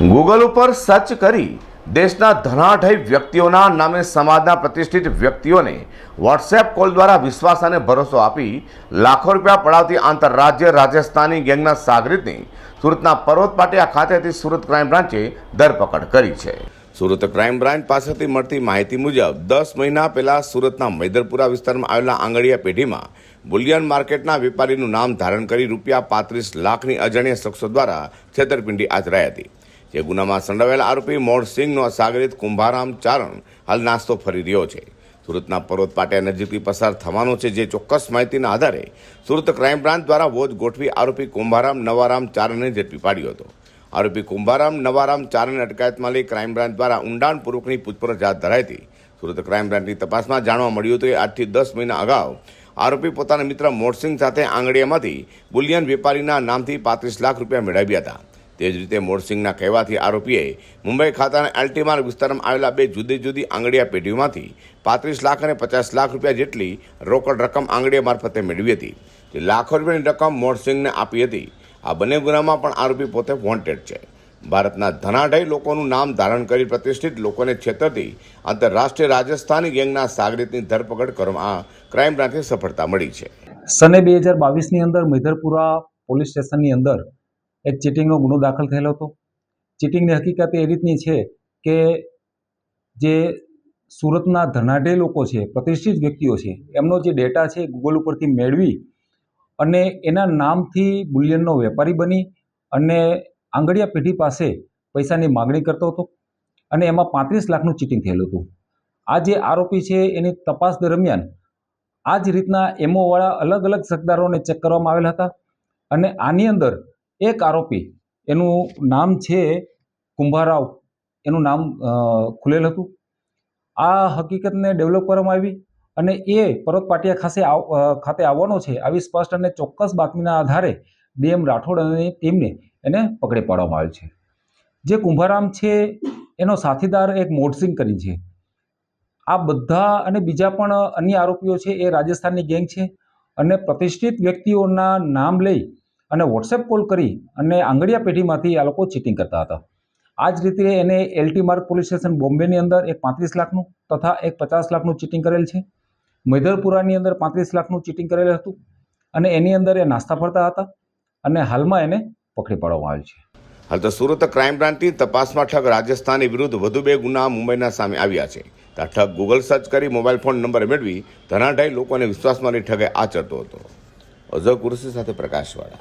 Google ઉપર search કરી દેશના ધનાઢય વ્યક્તિઓના નામે સમાજના પ્રતિષ્ઠિત વ્યક્તિઓને વોટ્સએપ કોલ દ્વારા વિશ્વાસ અને ભરોસો આપી લાખો રૂપિયા પડાવતી આંતરરાજ્ય રાજસ્થાની ગેંગના સાગરીતની સુરતના પર્વત પાટિયા ખાતેથી સુરત ક્રાઇમ બ્રાન્ચે ધરપકડ કરી છે. સુરત ક્રાઇમ બ્રાન્ચ પાસેથી મળતી માહિતી મુજબ દસ મહિના પહેલા સુરતના મૈદરપુરા વિસ્તારમાં આવેલા આંગળીયા પેઢીમાં બુલિયન માર્કેટના વેપારીનું નામ ધારણ કરી રૂપિયા પાંત્રીસ લાખની અજાણ્યા શખ્સો દ્વારા છેતરપિંડી આચરાઈ હતી. જે ગુનામાં સંડોવાયેલા આરોપી મોડસિંહનો સાગરિત કુંભારામ ચારણ હાલ નાસ્તો ફરી રહ્યો છે. સુરતના પર્વત પાટિયા નજીકથી પસાર થવાનો છે જે ચોક્કસ માહિતીના આધારે સુરત ક્રાઇમ બ્રાન્ચ દ્વારા વોચ ગોઠવી આરોપી કુંભારામ નવારામ ચારણને ઝડપી પાડ્યો હતો. આરોપી કુંભારામ નવારામ ચારણને અટકાયતમાં લઈ ક્રાઇમ બ્રાન્ચ દ્વારા ઊંડાણપૂર્વકની પૂછપરછ હાથ ધરાઈ હતી. સુરત ક્રાઇમ બ્રાન્ચની તપાસમાં જાણવા મળ્યું હતું કે આજથી દસ મહિના અગાઉ આરોપી પોતાના મિત્ર મોરસિંહ સાથે આંગળીયામાંથી બુલિયન વેપારીના નામથી પાંત્રીસ લાખ રૂપિયા મેળવ્યા હતા. તે જ રીતે મોરસિંહના કહેવાથી આરોપીએ મુંબઈ ખાતાના એલ્ટીમાર વિસ્તારમાં આવેલા બે જુદી જુદી આંગડિયા પેઢીઓમાંથી પાંત્રીસ લાખ અને પચાસ લાખ રૂપિયા જેટલી રોકડ રકમ આંગળીયા મારફતે મેળવી હતી, જે લાખો રૂપિયાની રકમ મોરસિંહને આપી હતી. આ બંને ગુનામાં પણ આરોપી પોતે વોન્ટેડ છે. ભારતના ધનાઢય લોકોનું નામ ધારણ કરી પ્રતિષ્ઠિત લોકોને છેતરતી આંતરરાષ્ટ્રીય રાજસ્થાની ગેંગના સાગરીતની ધરપકડ કરવામાં ક્રાઇમ બ્રાન્ચને સફળતા મળી છે. સને બે હજાર બાવીસની અંદર મૈધરપુરા પોલીસ સ્ટેશનની અંદર એક ચીટિંગનો ગુનો દાખલ થયેલો હતો. ચીટિંગની હકીકત એ રીતની છે કે જે સુરતના ધનાઢ્ય લોકો છે, પ્રતિષ્ઠિત વ્યક્તિઓ છે, એમનો જે ડેટા છે ગૂગલ ઉપરથી મેળવી અને એના નામથી બુલિયનનો વેપારી બની અને આંગળિયા પેઢી પાસે પૈસાની માગણી કરતો હતો અને એમાં પાંત્રીસ લાખનું ચીટિંગ થયેલું હતું. આ જે આરોપી છે એની તપાસ દરમિયાન આ જ રીતના એમઓવાળા અલગ અલગ શકદારોને ચેક કરવામાં આવેલા હતા અને આની અંદર એક આરોપી, એનું નામ છે કુંભારાવ. એનું નામ ખુલેલ હતું. આ હકીકતને ડેવલપ કરવામાં આવી અને એ પરત પાટિયા ખાસે ખાતે આવવાનો છે આવી સ્પષ્ટ અને ચોક્કસ બાતમીના આધારે ડીએમ રાઠોડ અને ટીમને એને પકડી પાડવામાં આવેલ છે. જે કુંભારામ છે, એનો સાથીદાર એક મોડસિંગ કરી છે. આ બધા અને બીજા પણ અન્ય આરોપીઓ છે એ રાજસ્થાનની ગેંગ છે અને પ્રતિષ્ઠિત વ્યક્તિઓના નામ લઈ અને વોટ્સએપ કોલ કરી અને આંગળીયા પેઢીમાંથી આ લોકો ચીટિંગ કરતા હતા. આ જ રીતે એને એલટી માર્ગ પોલીસ સ્ટેશન બોમ્બેની અંદર એક પાંત્રીસ લાખનું તથા એક પચાસ લાખનું ચીટિંગ કરેલ છે. મૈધરપુરાની અંદર પાંત્રીસ લાખનું ચીટિંગ કરેલ હતું અને એની અંદર એ નાસ્તા ફરતા હતા અને હાલમાં એને પકડી પાડવામાં આવેલ છે. હાલ તો સુરત ક્રાઇમ બ્રાન્ચની તપાસમાં ઠગ રાજસ્થાની વિરુદ્ધ વધુ બે ગુના મુંબઈના સામે આવ્યા છે. ત્યાં ઠગ ગૂગલ સર્ચ કરી મોબાઈલ ફોન નંબર મેળવી ધનાઢાઈ લોકોને વિશ્વાસમાં લઈ ઠગે આચરતો હતો. અઝર કુરસી સાથે પ્રકાશવાળા.